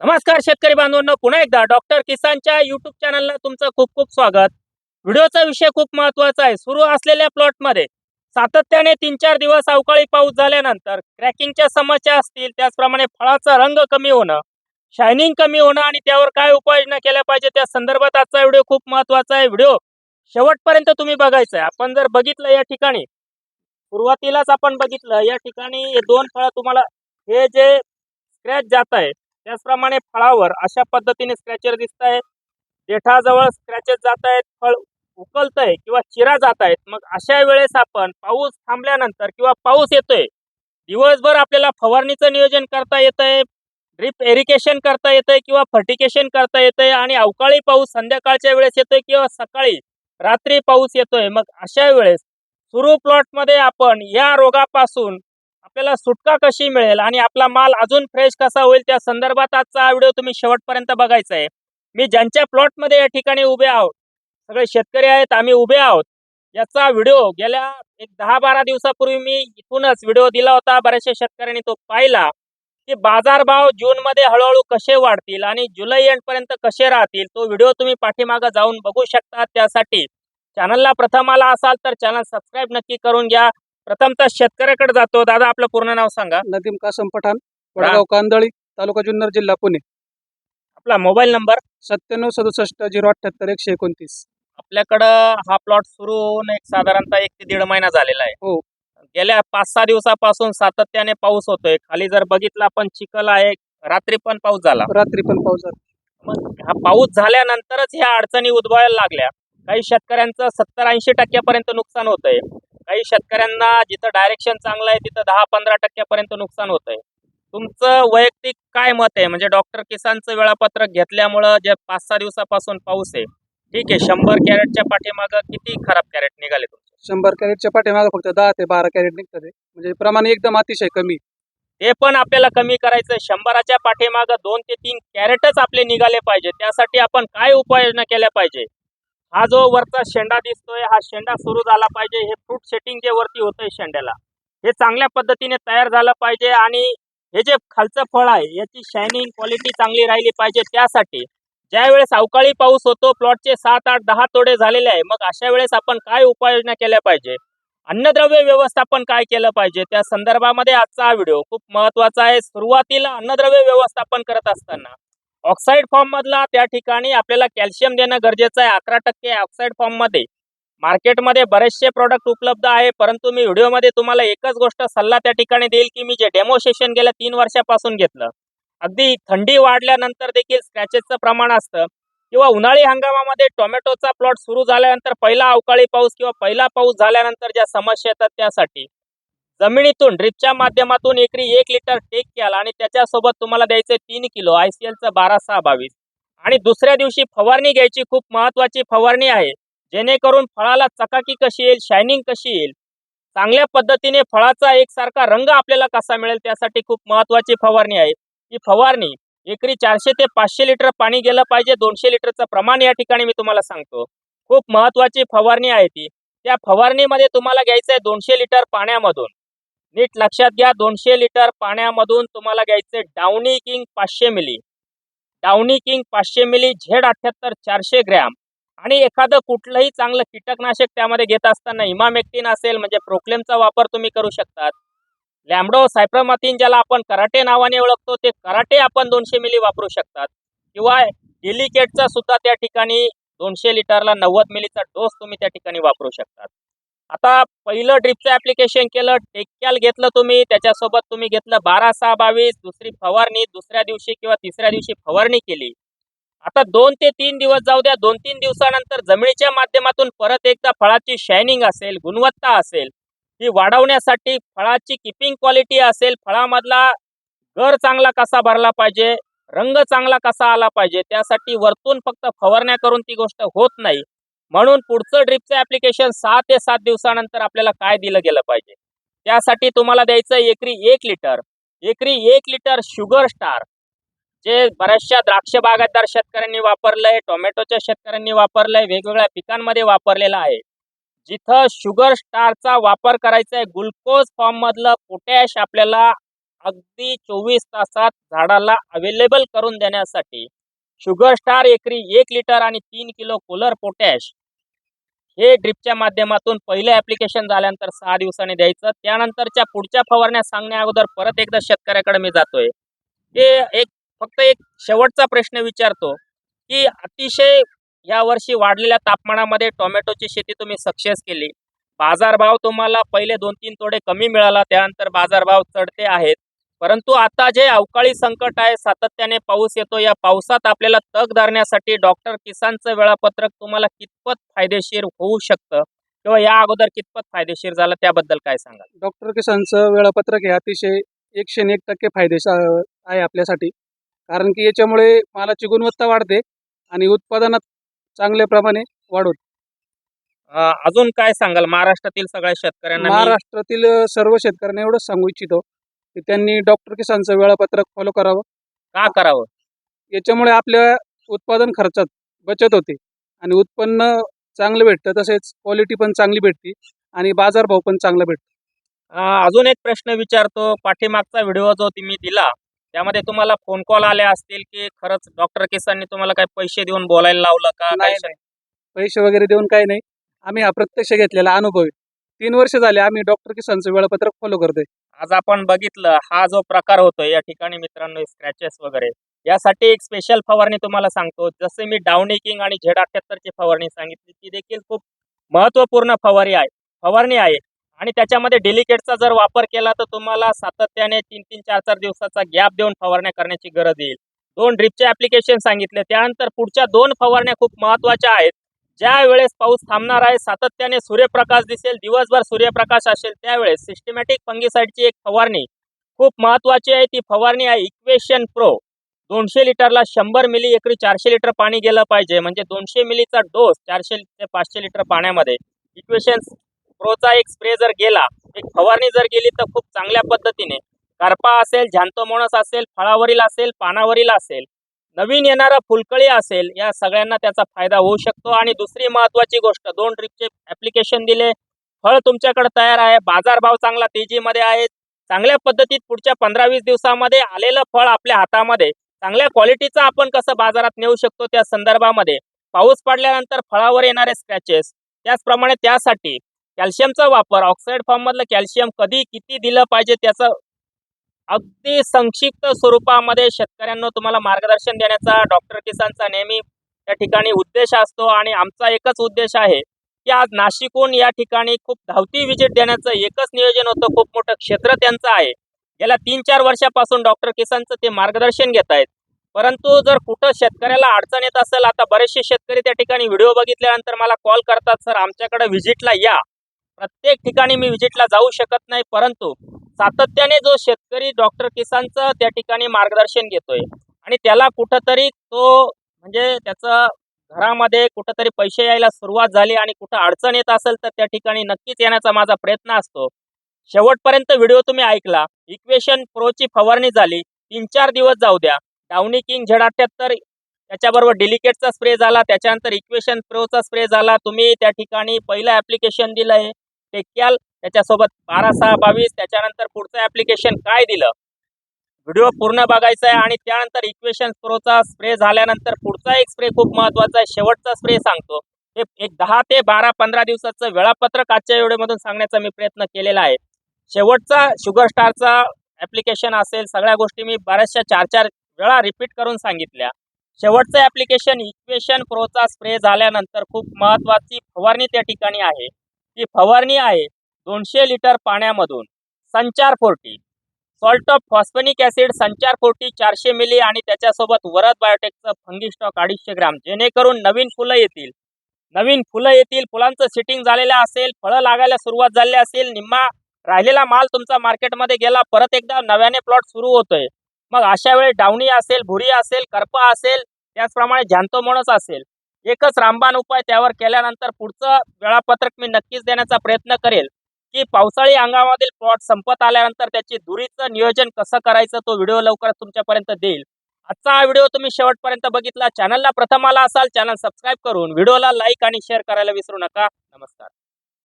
नमस्कार शेतकरी बांधवांनो पुन्हा एकदा डॉक्टर किसानच्या युट्यूब चॅनलला तुमचं खूप खूप स्वागत. व्हिडिओचा विषय खूप महत्त्वाचा आहे. सुरू असलेल्या प्लॉटमध्ये सातत्याने तीन चार दिवस अवकाळी पाऊस झाल्यानंतर क्रॅकिंगच्या समस्या असतील त्याचप्रमाणे फळाचा रंग कमी होणं शायनिंग कमी होणं आणि त्यावर काय उपाययोजना केल्या पाहिजे त्या संदर्भात आजचा व्हिडिओ खूप महत्त्वाचा आहे. व्हिडिओ शेवटपर्यंत तुम्ही बघायचा आहे आपण जर बघितलं या ठिकाणी सुरुवातीलाच आपण बघितलं या ठिकाणी हे दोन फळं तुम्हाला हे जे स्क्रॅच जात आहे त्याचप्रमाणे फळावर अशा पद्धतीने स्क्रॅचर दिसत आहे देठाजवळ स्क्रॅचेस जात आहेत फळ उकलत आहे किंवा चिरा जात आहेत. मग अशा वेळेस आपण पाऊस थांबल्यानंतर किंवा पाऊस येतोय दिवसभर आपल्याला फवारणीचं नियोजन करता येतय ड्रीप एरिकेशन करता येतंय किंवा फर्टिकेशन करता येतंय आणि अवकाळी पाऊस संध्याकाळच्या वेळेस येतोय किंवा सकाळी रात्री पाऊस येतोय. मग अशा वेळेस सुरू प्लॉटमध्ये आपण या रोगापासून आपल्याला सुटका कशी मिळेल आणि आपला माल अजून फ्रेश कसा होईल त्या संदर्भात आजचा व्हिडिओ तुम्ही शेवटपर्यंत बघायचा आहे. मी ज्यांच्या प्लॉटमध्ये या ठिकाणी उभे आहोत सगळे शेतकरी आहेत आम्ही उभे आहोत याचा व्हिडिओ गेल्या एक दहा बारा दिवसापूर्वी मी इथूनच व्हिडिओ दिला होता बऱ्याचशा शेतकऱ्यांनी तो पाहिला की बाजारभाव जूनमध्ये हळूहळू कसे वाढतील आणि जुलै एंडपर्यंत कसे राहतील तो व्हिडिओ तुम्ही पाठीमागं जाऊन बघू शकता. त्यासाठी चॅनलला प्रथम आला असाल तर चॅनल सबस्क्राईब नक्की करून घ्या. प्रथमतः शेतकऱ्याकडे जातो. दादा आपलं पूर्ण नाव सांगा. नदीम कासम पठाण वडगाव कांदळी तालुका जुन्नर जिल्हा पुणे. आपला मोबाईल नंबर? सत्त्याण्णव सदुसष्ट झिरो अठ्ठ्याहत्तर एकशे एकोणतीस. आपल्याकडं हा प्लॉट सुरू होऊन एक साधारणतः एक ते दीड महिना झालेला आहे. हो. गेल्या पाच सहा दिवसापासून सातत्याने पाऊस होतोय. खाली जर बघितला आपण चिखल आहे. रात्री पण पाऊस झाला. रात्री पण पाऊस झाला. मग हा पाऊस झाल्यानंतरच ह्या अडचणी उद्भवायला लागल्या. काही शेतकऱ्यांचं सत्तर ऐंशी टक्क्यापर्यंत नुकसान होतंय. काही शेतकऱ्यांना जिथं डायरेक्शन चांगलं आहे तिथं दहा पंधरा टक्क्यापर्यंत नुकसान होतंय. तुमचं वैयक्तिक काय मत आहे? म्हणजे डॉक्टर किसानचं वेळापत्रक घेतल्यामुळं जे पाच सहा दिवसापासून पाऊस आहे ठीक आहे शंभर कॅरेटच्या पाठीमागं किती खराब कॅरेट निघाले तुमचे? शंभर कॅरेटच्या पाठीमागे फक्त दहा ते बारा कॅरेट निघतात. म्हणजे प्रमाण एकदम अतिशय कमी. ते पण आपल्याला कमी करायचं शंभराच्या पाठीमागं दोन ते तीन कॅरेटच आपले निघाले पाहिजे त्यासाठी आपण काय उपाययोजना केल्या पाहिजे? हा जो वरचा शेंडा दिसतोय हा शेंडा सुरू झाला पाहिजे. हे फ्रूट सेटिंग जे वरती होतंय शेंड्याला हे चांगल्या पद्धतीने तयार झालं पाहिजे आणि हे जे खालचं फळ आहे याची शायनिंग क्वालिटी चांगली राहिली पाहिजे. त्यासाठी ज्या वेळेस अवकाळी पाऊस होतो प्लॉटचे सात आठ दहा तोडे झालेले आहे मग अशा वेळेस आपण काय उपाययोजना केल्या पाहिजे? अन्नद्रव्य व्यवस्थापन काय केलं पाहिजे? त्या संदर्भामध्ये आजचा हा व्हिडिओ खूप महत्त्वाचा आहे. सुरुवातीला अन्नद्रव्य व्यवस्थापन करत असताना ऑक्साईड फॉर्म मधला त्या ठिकाणी आपल्याला कॅल्शियम देणं गरजेचं आहे. अकरा टक्के ऑक्साईड फॉर्ममध्ये. मार्केटमध्ये बरेचसे प्रोडक्ट उपलब्ध आहे परंतु मी व्हिडिओमध्ये तुम्हाला एकच गोष्ट सल्ला त्या ठिकाणी देईल की मी जे डेमोसेशन गेल्या तीन वर्षापासून घेतलं. अगदी थंडी वाढल्यानंतर देखील स्क्रॅचेसचं प्रमाण असतं. किंवा उन्हाळी हंगामामध्ये टोमॅटोचा प्लॉट सुरू झाल्यानंतर पहिला अवकाळी पाऊस किंवा पहिला पाऊस झाल्यानंतर ज्या समस्या येतात त्यासाठी. जमिनीतून ड्रिपच्या माध्यमातून एकरी एक लिटर टेक केला आणि त्याच्यासोबत तुम्हाला द्यायचं तीन किलो आय सी एलचं बारा सहा बावीस. आणि दुसऱ्या दिवशी फवारणी घ्यायची खूप महत्वाची फवारणी आहे. जेणेकरून फळाला चकाकी कशी येईल शायनिंग कशी येईल चांगल्या पद्धतीने फळाचा एकसारखा रंग आपल्याला कसा मिळेल त्यासाठी खूप महत्वाची फवारणी आहे. ही फवारणी एकरी चारशे ते पाचशे लिटर पाणी गेलं पाहिजे दोनशे लिटरचं प्रमाण या ठिकाणी मी तुम्हाला सांगतो. खूप महत्वाची फवारणी आहे ती. त्या फवारणीमध्ये तुम्हाला घ्यायचं आहे दोनशे लिटर पाण्यामधून. नीट लक्षात घ्या दोनशे लिटर पाण्यामधून तुम्हाला घ्यायचे डाउनी किंग पाचशे मिली. डाउनी किंग पाचशे मिली झेड अठ्याहत्तर चारशे ग्रॅम. आणि एखादं कुठलंही चांगलं कीटकनाशक त्यामध्ये घेत असताना इमामेक्टिन असेल म्हणजे प्रोक्लेमचा वापर तुम्ही करू शकतात. लॅमडो सायप्रमाथिन ज्याला आपण कराटे नावाने ओळखतो ते कराटे आपण दोनशे मिली वापरू शकतात. किंवा डिलिकेटचा सुद्धा त्या ठिकाणी दोनशे लिटरला नव्वद मिलीचा डोस तुम्ही त्या ठिकाणी वापरू शकतात. आता पहिलं ड्रिपचं ऍप्लिकेशन केलं टेक्याल घेतलं तुम्ही त्याच्यासोबत तुम्ही घेतलं बारा सहा बावीस दुसरी फवारणी दुसऱ्या दिवशी किंवा तिसऱ्या दिवशी फवारणी केली. आता दोन ते तीन दिवस जाऊ द्या दोन तीन दिवसानंतर जमिनीच्या माध्यमातून परत एकदा फळाची शायनिंग असेल गुणवत्ता असेल ती वाढवण्यासाठी फळाची किपिंग क्वालिटी असेल फळामधला गर चांगला कसा भरला पाहिजे रंग चांगला कसा आला पाहिजे त्यासाठी वरतून फक्त फवारण्या करून ती गोष्ट होत नाही. म्हणून पुढचं ड्रिपचं ऍप्लिकेशन सहा ते सात दिवसानंतर आपल्याला काय दिलं गेलं पाहिजे? त्यासाठी तुम्हाला द्यायचं एकरी एक लिटर. एकरी एक लिटर शुगर स्टार. जे बऱ्याचशा द्राक्ष बागायतदार शेतकऱ्यांनी वापरलंय टोमॅटोच्या शेतकऱ्यांनी वेगवेगळ्या वेगवेगळ्या पिकांमध्ये वापरलेलं आहे. जिथं शुगर स्टारचा वापर करायचा आहे ग्लुकोज फॉर्म मधलं पोटॅश आपल्याला अगदी चोवीस तासात झाडाला अवेलेबल करून देण्यासाठी शुगर स्टार एकरी एक लिटर आणि तीन किलो कोलर पोटॅश हे ड्रिपच्या माध्यमातून पहिलं ॲप्लिकेशन झाल्यानंतर सहा दिवसांनी द्यायचं. त्यानंतरच्या पुढच्या फवारण्या सांगण्या अगोदर परत एकदा शेतकऱ्याकडे मी जातोय. ते एक फक्त एक शेवटचा प्रश्न विचारतो की अतिशय यावर्षी वाढलेल्या तापमानामध्ये टोमॅटोची शेती तुम्ही सक्सेस केली. बाजारभाव तुम्हाला पहिले दोन तीन तोडे कमी मिळाला त्यानंतर बाजारभाव चढते आहेत. परंतु आता जे अवकाळी संकट आहे सातत्याने पाऊस येतो. या पावसात आपल्याला तग धरण्यासाठी डॉक्टर किसानचं वेळापत्रक तुम्हाला कितपत फायदेशीर होऊ शकतं? किंवा या अगोदर कितपत फायदेशीर झालं? त्याबद्दल काय सांगाल? डॉक्टर किसानचं वेळापत्रक हे अतिशय एकशे एक टक्के फायदेशीर आहे आपल्यासाठी. कारण की याच्यामुळे मालाची गुणवत्ता वाढते आणि उत्पादनात चांगल्या प्रमाणे वाढ होते अं, अजून काय सांगाल? महाराष्ट्रातील सगळ्या शेतकऱ्यांना महाराष्ट्रातील सर्व शेतकऱ्यांना एवढंच सांगू इच्छितो. की त्यांनी डॉक्टर किसानचं वेळापत्रक फॉलो करावं. का करावं? याच्यामुळे आपल्या उत्पादन खर्चात बचत होते. आणि उत्पन्न चांगलं भेटतं तसेच क्वालिटी पण चांगली भेटते आणि बाजारभाव पण चांगला भेटतो. अजून एक प्रश्न विचारतो. पाठीमागचा व्हिडिओ जो तुम्ही दिला त्यामध्ये तुम्हाला फोन कॉल आले असतील की खरंच डॉक्टर किसाननी तुम्हाला काही पैसे देऊन बोलायला लावलं का? नाही. पैसे वगैरे देऊन काही नाही. आम्ही हा प्रत्यक्ष घेतलेला अनुभव आहे. तीन वर्ष झाले आम्ही डॉक्टर किसानचं वेळापत्रक फॉलो करतोय. आज आपण बघितलं हा जो प्रकार होतो या ठिकाणी मित्रांनो स्क्रॅचेस वगैरे. यासाठी एक स्पेशल फवारणी तुम्हाला सांगतो. जसे मी डाउनी किंग आणि झेड अठ्याहत्तरची फवारणी सांगितली ती देखील खूप महत्त्वपूर्ण फवारणी आहे फवारणी आहे. आणि त्याच्यामध्ये डेलिकेटचा जर वापर केला तर तुम्हाला सातत्याने तीन तीन चार चार दिवसाचा गॅप देऊन फवारण्या करण्याची गरज येईल. दोन ड्रिपचे ऍप्लिकेशन सांगितले. त्यानंतर पुढच्या दोन फवारण्या खूप महत्त्वाच्या आहेत. ज्या वेळेस पाऊस थांबणार आहे सातत्याने सूर्यप्रकाश दिसेल दिवसभर सूर्यप्रकाश असेल त्यावेळेस सिस्टमॅटिक फंगिसाईडची एक फवारणी खूप महत्वाची आहे. ती फवारणी आहे इक्वेशन प्रो दोनशे लिटरला शंभर मिली एकरी चारशे लिटर पाणी गेलं पाहिजे. म्हणजे दोनशे मिलीचा डोस चारशे ते पाचशे लिटर पाण्यामध्ये. इक्वेशन प्रोचा एक स्प्रे जर गेला एक फवारणी जर गेली तर खूप चांगल्या पद्धतीने. करपा असेल झांतोमोणस असेल फळावरील असेल पानावरील असेल नवीन येणारा फुलकळी असेल या सगळ्यांना त्याचा फायदा होऊ शकतो. आणि दुसरी महत्वाची गोष्ट दोन ड्रिपचे ऍप्लिकेशन दिले. फळ तुमच्याकडे तयार आहे बाजारभाव चांगला तेजीमध्ये आहे. चांगल्या पद्धतीत पुढच्या पंधरा वीस दिवसामध्ये आलेलं फळ आपल्या हातामध्ये. चांगल्या क्वालिटीचं आपण कसं बाजारात नेऊ शकतो त्या संदर्भामध्ये. पाऊस पडल्यानंतर फळावर येणारे स्क्रॅचेस त्याचप्रमाणे त्यासाठी कॅल्शियमचा वापर. ऑक्साईड फॉर्ममधलं कॅल्शियम कधी किती दिलं पाहिजे त्याचं अगदी संक्षिप्त स्वरूपामध्ये शेतकऱ्यांना तुम्हाला मार्गदर्शन देण्याचा डॉक्टर किसानचा नेहमी त्या ठिकाणी उद्देश असतो आणि आमचा एकच उद्देश आहे की आज नाशिकहून या ठिकाणी खूप धावती विजिट देण्याचं एकच नियोजन होतं. खूप मोठं क्षेत्र त्यांचं आहे. गेल्या तीन चार वर्षापासून डॉक्टर किसानचं ते मार्गदर्शन घेत आहेत. परंतु जर कुठं शेतकऱ्याला अडचण येत असेल आता बरेचसे शेतकरी त्या ठिकाणी व्हिडिओ बघितल्यानंतर मला कॉल करतात सर आमच्याकडे व्हिजिटला या. प्रत्येक ठिकाणी मी व्हिजिटला जाऊ शकत नाही परंतु सातत्याने जो शेतकरी डॉक्टर किसानचं त्या ठिकाणी मार्गदर्शन घेतोय आणि त्याला कुठंतरी तो म्हणजे त्याचं घरामध्ये कुठंतरी पैसे यायला सुरुवात झाली आणि कुठं अडचण येत असेल तर त्या ठिकाणी नक्कीच येण्याचा माझा प्रयत्न असतो. शेवटपर्यंत व्हिडिओ तुम्ही ऐकला इक्वेशन प्रोची फवारणी झाली तीन चार दिवस जाऊ द्या. डाउनी किंग झेड अठ्ठ्याहत्तर त्याच्याबरोबर डिलिकेटचा स्प्रे झाला त्याच्यानंतर इक्वेशन प्रोचा स्प्रे झाला. तुम्ही त्या ठिकाणी पहिलं ॲप्लिकेशन दिलं आहे टेक्याल त्याच्यासोबत बारा सहा बावीस त्याच्यानंतर पुढचं ॲप्लिकेशन काय दिलं? व्हिडिओ पूर्ण बघायचा आहे आणि त्यानंतर इक्वेशन प्रोचा स्प्रे झाल्यानंतर पुढचा एक स्प्रे खूप महत्त्वाचा आहे. शेवटचा स्प्रे सांगतो. हे एक दहा ते बारा पंधरा दिवसाचं वेळापत्रक आजच्या व्हिडिओमधून सांगण्याचा मी प्रयत्न केलेला आहे. शेवटचा शुगर स्टारचा ॲप्लिकेशन असेल सगळ्या गोष्टी मी बऱ्याचशा चार चार वेळा रिपीट करून सांगितल्या. शेवटचं ॲप्लिकेशन इक्वेशन प्रोचा स्प्रे झाल्यानंतर खूप महत्त्वाची फवारणी त्या ठिकाणी आहे. ती फवारणी आहे. दोनशे लिटर पाण्यामधून संचार forty salt of phosphonic acid संचार फोर्टी चारशे मिली आणि त्याच्यासोबत वरद बायोटेकचं फंगी स्टॉक अडीचशे ग्राम. जेणेकरून नवीन फुलं येतील. नवीन फुलं येतील फुलांचं सिटिंग झालेलं असेल फळं लागायला सुरुवात झाली असेल निम्मा राहिलेला माल तुमचा मार्केटमध्ये गेला परत एकदा नव्याने प्लॉट सुरू होतोय. मग अशा वेळी डावणी असेल भुरी असेल करपा असेल त्याचप्रमाणे झॅन्थोमोनस असेल. एकच रामबाण उपाय त्यावर केल्यानंतर पुढचं वेळापत्रक मी नक्कीच देण्याचा प्रयत्न करेल. की पावसाळी हंगामातील प्लॉट संपत आल्यानंतर त्याची दुरीचं नियोजन कसं करायचं तो व्हिडिओ लवकरच तुमच्यापर्यंत देईल. आजचा हा व्हिडिओ तुम्ही शेवटपर्यंत बघितला. चॅनलला प्रथम आला असाल चॅनल सबस्क्राईब करून व्हिडिओला लाईक आणि शेअर करायला विसरू नका. नमस्कार.